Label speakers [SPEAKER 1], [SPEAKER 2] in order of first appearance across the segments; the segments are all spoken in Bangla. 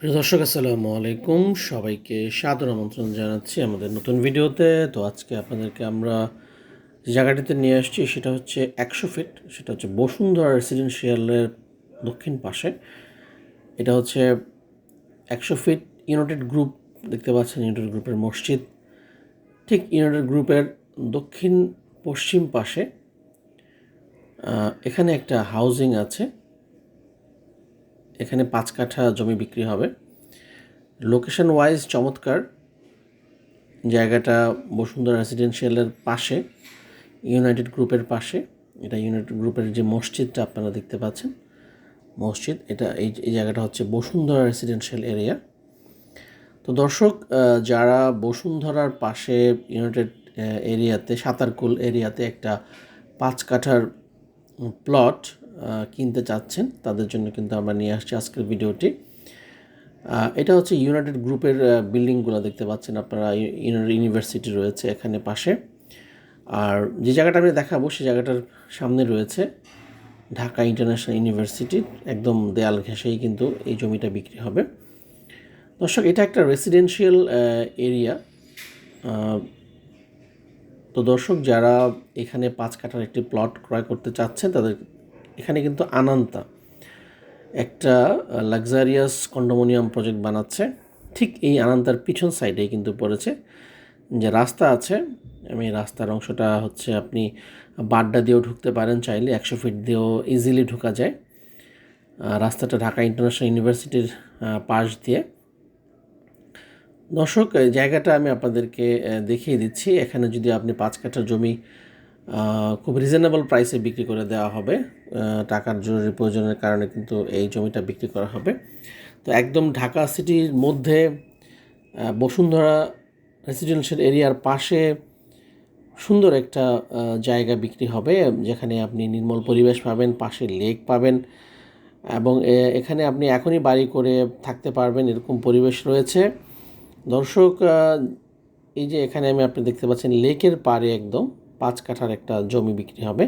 [SPEAKER 1] প্রিয় দর্শক, আসসালামু আলাইকুম। সবাইকে সাদর আমন্ত্রণ জানাচ্ছি আমাদের নতুন ভিডিওতে। তো আজকে আপনাদেরকে আমরা যে জায়গাটিতে নিয়ে আসছি, সেটা হচ্ছে একশো ফিট, সেটা হচ্ছে বসুন্ধরা রেসিডেন্সিয়ালের দক্ষিণ পাশে। এটা হচ্ছে একশো ফিট ইউনাইটেড গ্রুপ, দেখতে পাচ্ছেন ইউনাইটেড গ্রুপের মসজিদ। ঠিক ইউনাইটেড গ্রুপের দক্ষিণ পশ্চিম পাশে এখানে একটা হাউজিং আছে। এখানে পাঁচ কাঠা জমি বিক্রি হবে। লোকেশন ওয়াইজ চমৎকার। জায়গাটা বসুন্ধরা রেসিডেন্সিয়ালের পাশে ইউনাইটেড গ্রুপের পাশে। এটা ইউনাইটেড গ্রুপের যে মসজিদটা আপনারা দেখতে পাচ্ছেন। মসজিদ, এটা এই এই জায়গাটা হচ্ছে বসুন্ধরা রেসিডেন্সিয়াল এরিয়া তো দর্শক যারা বসুন্ধরার পাশে ইউনাইটেড এরিয়াতে সাঁতারকুল এরিয়াতে একটা পাঁচ কাঠার প্লট কিনতে চাচ্ছেন, তাদের জন্য কিন্তু আমরা নিয়ে আসছি আজকের ভিডিওটি। এটা হচ্ছে ইউনাইটেড গ্রুপের বিল্ডিংগুলো দেখতে পাচ্ছেন আপনারা ইউনিভার্সিটি রয়েছে এখানে পাশে। আর যে জায়গাটা আমি দেখাবো সেই জায়গাটার সামনে রয়েছে ঢাকা ইন্টারন্যাশনাল ইউনিভার্সিটি একদম দেয়াল ঘেঁষেই কিন্তু এই জমিটা বিক্রি হবে। দর্শক, এটা একটা রেসিডেন্সিয়াল এরিয়া তো দর্শক, যারা এখানে পাঁচ কাঠার একটি প্লট ক্রয় করতে চাচ্ছেন, তাদের এখানে কিন্তু আনান্তা। একটা লাক্সারিয়াস কন্ডোমোনিয়াম প্রজেক্ট বানাচ্ছে। ঠিক এই আনান্তার পিছন সাইডেই কিন্তু পড়েছে। যে রাস্তা আছে, আমি রাস্তার অংশটা হচ্ছে আপনি বাড্ডা দিয়েও ঢুকতে পারেন চাইলে, একশো ফিট দিয়েও ইজিলি ঢোকা যায়। রাস্তাটা ঢাকা ইন্টারন্যাশনাল ইউনিভার্সিটির পাশ দিয়ে। দর্শক জায়গাটা আমি আপনাদেরকে দেখিয়ে দিচ্ছি। এখানে যদি আপনি পাঁচ কাঠা জমি খুব রিজনেবল প্রাইসে বিক্রি করে দেওয়া হবে। টাকার জরুরি প্রয়োজনের কারণে কিন্তু এই জমিটা বিক্রি করা হবে। তো একদম ঢাকা সিটির মধ্যে বসুন্ধরা রেসিডেন্সিয়াল এরিয়ার পাশে সুন্দর একটা জায়গা বিক্রি হবে, যেখানে আপনি নির্মল পরিবেশ পাবেন, পাশে লেক পাবেন এবং এখানে আপনি এখনই বাড়ি করে থাকতে পারবেন, এরকম পরিবেশ রয়েছে। দর্শক এই যে এখানে আমি আপনি দেখতে পাচ্ছেন লেকের পাড়ে একদম পাঁচ কাঠার একটা জমি বিক্রি হবে।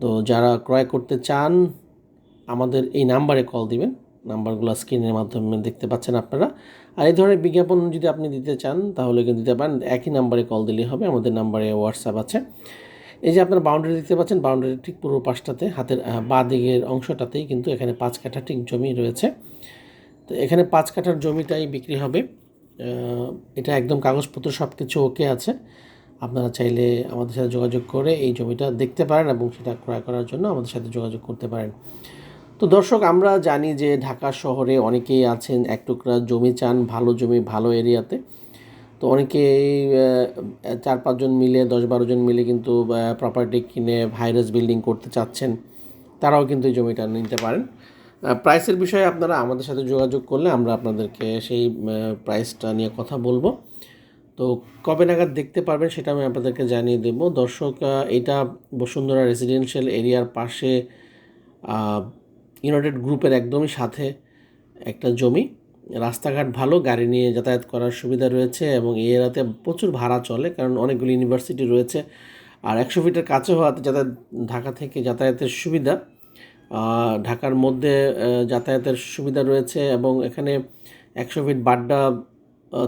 [SPEAKER 1] তো যারা ক্রয় করতে চান, আমাদের এই নাম্বারে কল দিবেন। নাম্বারগুলো স্ক্রিনের মাধ্যমে দেখতে পাচ্ছেন আপনারা। আর এই ধরনের বিজ্ঞাপন যদি আপনি দিতে চান, তাহলে কিন্তু দিতে পারেন। একই নাম্বারে কল দিলেই হবে, আমাদের নাম্বারে হোয়াটসঅ্যাপ আছে। এই যে আপনারা বাউন্ডারি দেখতে পাচ্ছেন বাউন্ডারির ঠিক পূর্ব পাশটাতে, হাতের বাঁ দিকের অংশটাতেই কিন্তু এখানে পাঁচ কাঠা ঠিক জমি রয়েছে। তো এখানে পাঁচ কাঠার জমিটাই বিক্রি হবে। এটা একদম কাগজপত্র সব কিছু ওকে আছে। আপনারা চাইলে আমাদের সাথে যোগাযোগ করে এই জমিটা দেখতে পারেন এবং সেটা ক্রয় করার জন্য আমাদের সাথে যোগাযোগ করতে পারেন। তো দর্শক, আমরা জানি যে ঢাকা শহরে অনেকেই আছেন, এক টুকরা জমি চান, ভালো জমি, ভালো এরিয়াতে। তো অনেকেই চার পাঁচজন মিলে, দশ বারো জন মিলে কিন্তু প্রপার্টি কিনে ভাইরাস বিল্ডিং করতে চাচ্ছেন, তারাও কিন্তু এই জমিটা নিতে পারেন। প্রাইসের বিষয়ে আপনারা আমাদের সাথে যোগাযোগ করলে আমরা আপনাদেরকে সেই প্রাইসটা নিয়ে কথা বলব। তো কবে নাগাদ দেখতে পারবেন সেটা আমি আপনাদেরকে জানিয়ে দেব। দর্শক এটা বসুন্ধরা রেসিডেন্সিয়াল এরিয়ার পাশে ইউনাইটেড গ্রুপের একদমই সাথে একটা জমি। রাস্তাঘাট ভালো, গাড়ি নিয়ে যাতায়াত করার সুবিধা রয়েছে এবং এই এরিয়াতে প্রচুর ভাড়া চলে কারণ অনেকগুলি ইউনিভার্সিটি রয়েছে। আর একশো ফিটের কাছে হওয়াতে যাতায়াত, ঢাকা থেকে যাতায়াতের সুবিধা ঢাকার মধ্যে যাতায়াতের সুবিধা রয়েছে এবং এখানে একশো ফিট বাড্ডা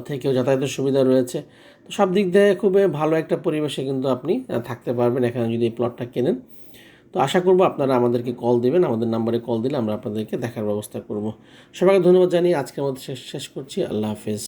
[SPEAKER 1] থেকেও যাতায়াতের সুবিধা রয়েছে। তো সব দিক দিয়ে খুবই ভালো একটা পরিবেশে কিন্তু আপনি থাকতে পারবেন এখানে যদি এই প্লটটা কেনেন। তো আশা করব আপনারা আমাদেরকে কল দেবেন, আমাদের নাম্বারে কল দিলে আমরা আপনাদেরকে দেখার ব্যবস্থা করব। সবাইকে ধন্যবাদ জানিয়ে আজকের শেষ শেষ করছি। আল্লাহ হাফেজ।